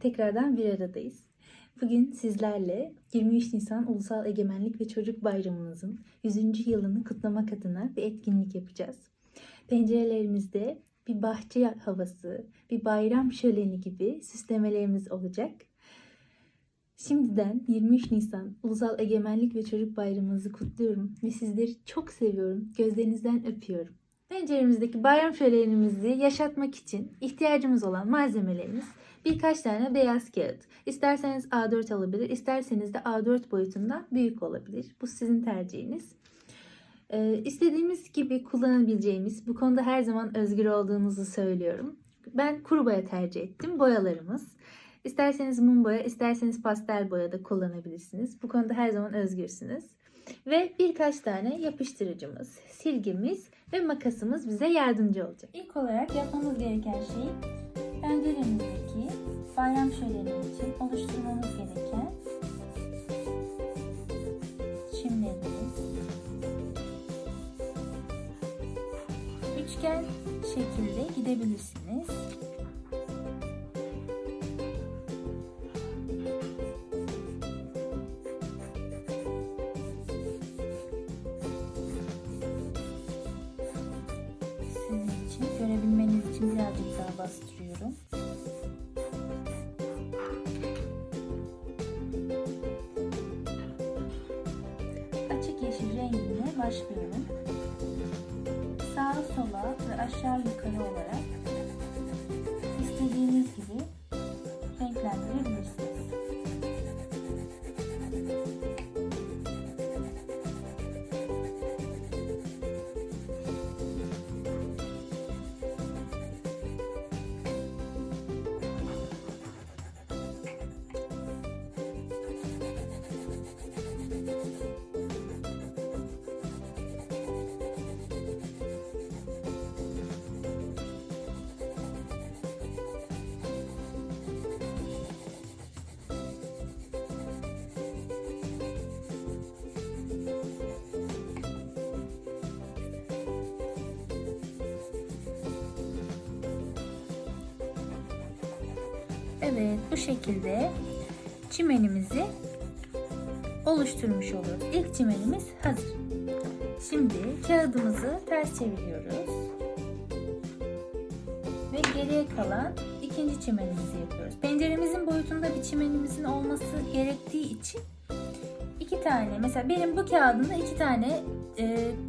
Tekrardan bir aradayız. Bugün sizlerle 23 Nisan Ulusal Egemenlik ve Çocuk Bayramımızın 100. yılını kutlamak adına bir etkinlik yapacağız. Pencerelerimizde bir bahçe havası, bir bayram şöleni gibi süslemelerimiz olacak. Şimdiden 23 Nisan Ulusal Egemenlik ve Çocuk Bayramımızı kutluyorum ve sizleri çok seviyorum. Gözlerinizden öpüyorum. Penceremizdeki bayram şölenimizi yaşatmak için ihtiyacımız olan malzemelerimiz birkaç tane beyaz kağıt. İsterseniz A4 alabilir, isterseniz de A4 boyutundan büyük olabilir. Bu sizin tercihiniz. Ee, istediğimiz gibi kullanabileceğimiz, bu konuda her zaman özgür olduğumuzu söylüyorum. Ben kuru boya tercih ettim. Boyalarımız. İsterseniz mum boya, isterseniz pastel boya da kullanabilirsiniz. Bu konuda her zaman özgürsünüz. Ve birkaç tane yapıştırıcımız, silgimiz ve makasımız bize yardımcı olacak. İlk olarak yapmamız gereken şey penceremizdeki bayram şöleni için oluşturmamız gereken çimlerimiz. Üçgen şekilde gidebilirsiniz. Başlıyorum. Sağa sola ve aşağı yukarı olarak Evet bu şekilde çimenimizi oluşturmuş oluruz. İlk çimenimiz hazır. Şimdi kağıdımızı ters çeviriyoruz. Ve geriye kalan ikinci çimenimizi yapıyoruz. Penceremizin boyutunda bir çimenimizin olması gerektiği için iki tane mesela benim bu kağıdımda iki tane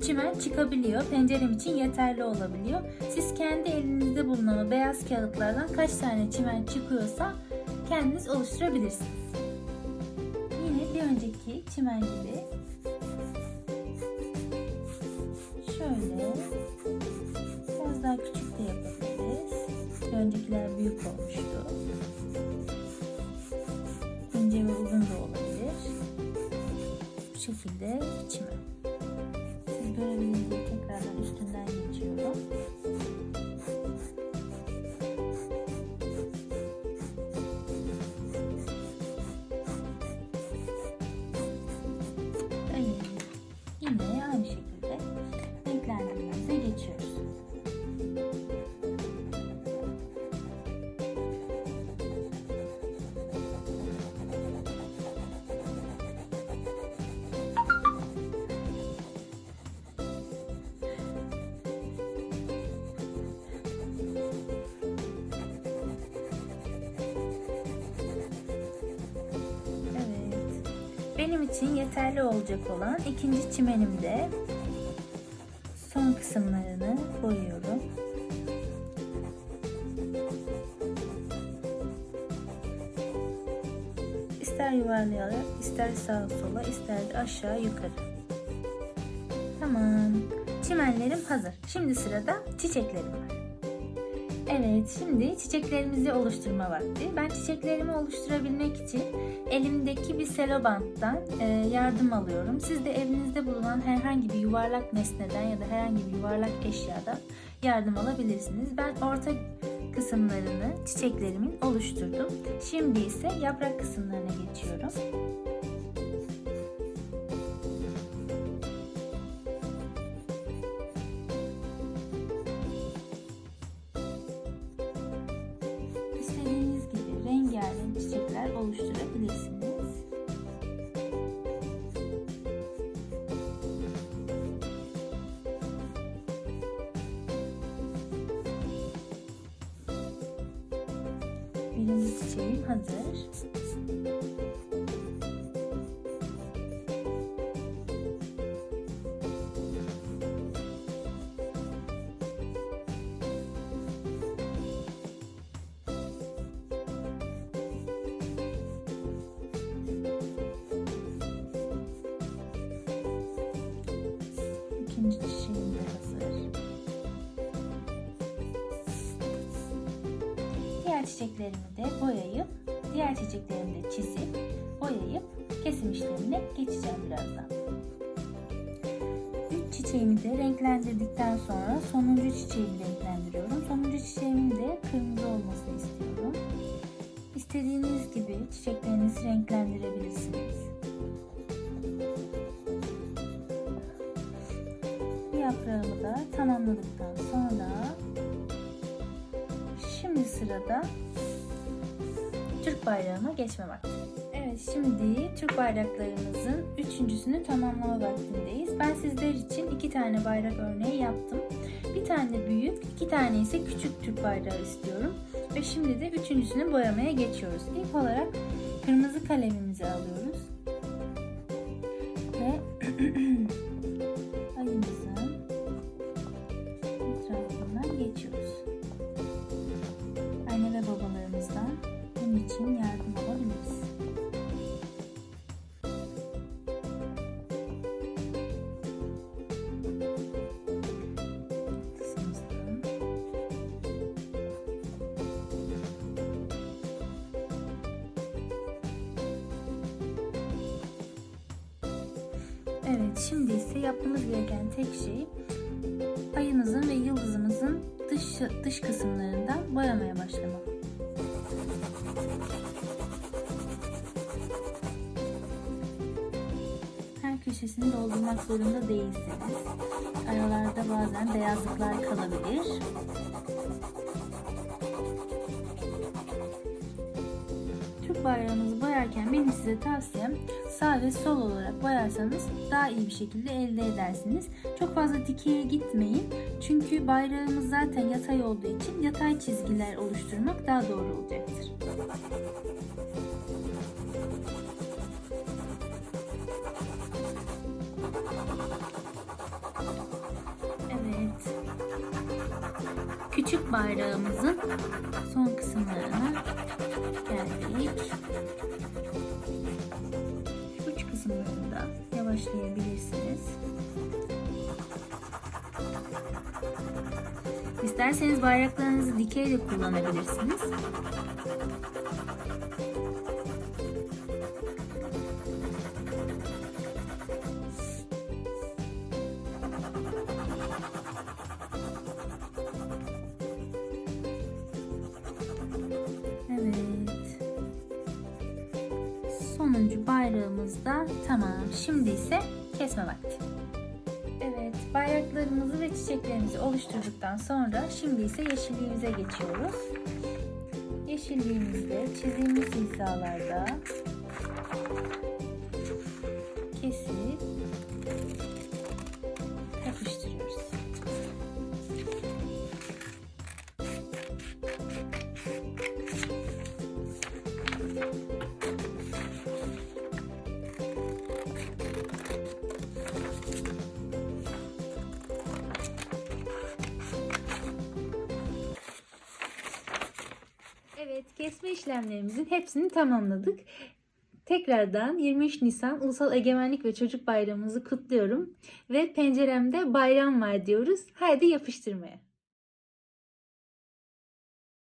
çimen çıkabiliyor. Pencerem için yeterli olabiliyor. Siz kendi elinizde bulunan beyaz kağıtlardan kaç tane çimen çıkıyorsa kendiniz oluşturabilirsiniz. Yine bir önceki çimen gibi şöyle biraz daha küçük de yapabiliriz. Bir öncekiler büyük olmuştu. İnce ve uzun da olabilir. Bu şekilde çimen. Benim için yeterli olacak olan ikinci çimenimde son kısımlarını boyuyorum. İster yuvarlayarak, ister sağa sola, ister aşağı yukarı. Tamam. Çimenlerim hazır. Şimdi sırada çiçeklerim var. Evet, şimdi çiçeklerimizi oluşturma vakti. Ben çiçeklerimi oluşturabilmek için elimdeki bir selo banttan e, yardım alıyorum. Siz de evinizde bulunan herhangi bir yuvarlak nesneden ya da herhangi bir yuvarlak eşyadan yardım alabilirsiniz. Ben orta kısımlarını çiçeklerimin oluşturdum. Şimdi ise yaprak kısımlarına geçiyorum. yapabilirsiniz. Benim çiçeğim hazır. İkinci çiçeğim de hazır. Diğer çiçeklerimi de boyayıp, diğer çiçeklerimi de çizip, boyayıp kesim işlemine geçeceğim birazdan. Üç çiçeğimi de renklendirdikten sonra sonuncu çiçeğimi renklendiriyorum. Sonuncu çiçeğimin de kırmızı olmasını istiyorum. İstediğiniz gibi çiçeklerinizi renklendirebilirsiniz. Yaprağımı da tamamladıktan sonra şimdi sırada Türk bayrağıma geçme vakti. Evet şimdi Türk bayraklarımızın üçüncüsünü tamamlama vaktindeyiz. Ben sizler için iki tane bayrak örneği yaptım. Bir tane büyük, iki tane ise küçük Türk bayrağı istiyorum. Ve şimdi de üçüncüsünü boyamaya geçiyoruz. İlk olarak kırmızı kalemimizi alıyoruz. Ve ayımızın için yardım alabiliriz. Evet, şimdi ise yapmamız gereken tek şey ayımızın ve yıldızımızın dış dış kısımlarından boyamaya başlamak. Her köşesini doldurmak zorunda değilsiniz. Aralarda bazen beyazlıklar kalabilir. Türk bayrağımızı boyarken benim size tavsiyem sağ ve sol olarak boyarsanız daha iyi bir şekilde elde edersiniz. Çok fazla dikeye gitmeyin. Çünkü bayrağımız zaten yatay olduğu için yatay çizgiler oluşturmak daha doğru olacaktır. Bayrağımızın son kısımlarına geldik. Uç kısımlarında yavaşlayabilirsiniz. İsterseniz bayraklarınızı dikey de kullanabilirsiniz. 10. bayrağımız da tamam. Şimdi ise kesme vakti. Evet bayraklarımızı ve çiçeklerimizi oluşturduktan sonra şimdi ise yeşilliğimize geçiyoruz. Yeşilliğimizde çizilmiş hizalarda kesip takıştırıyoruz. Kesme işlemlerimizin hepsini tamamladık. Tekrardan 23 Nisan Ulusal Egemenlik ve Çocuk Bayramımızı kutluyorum. Ve penceremde bayram var diyoruz. Haydi yapıştırmaya.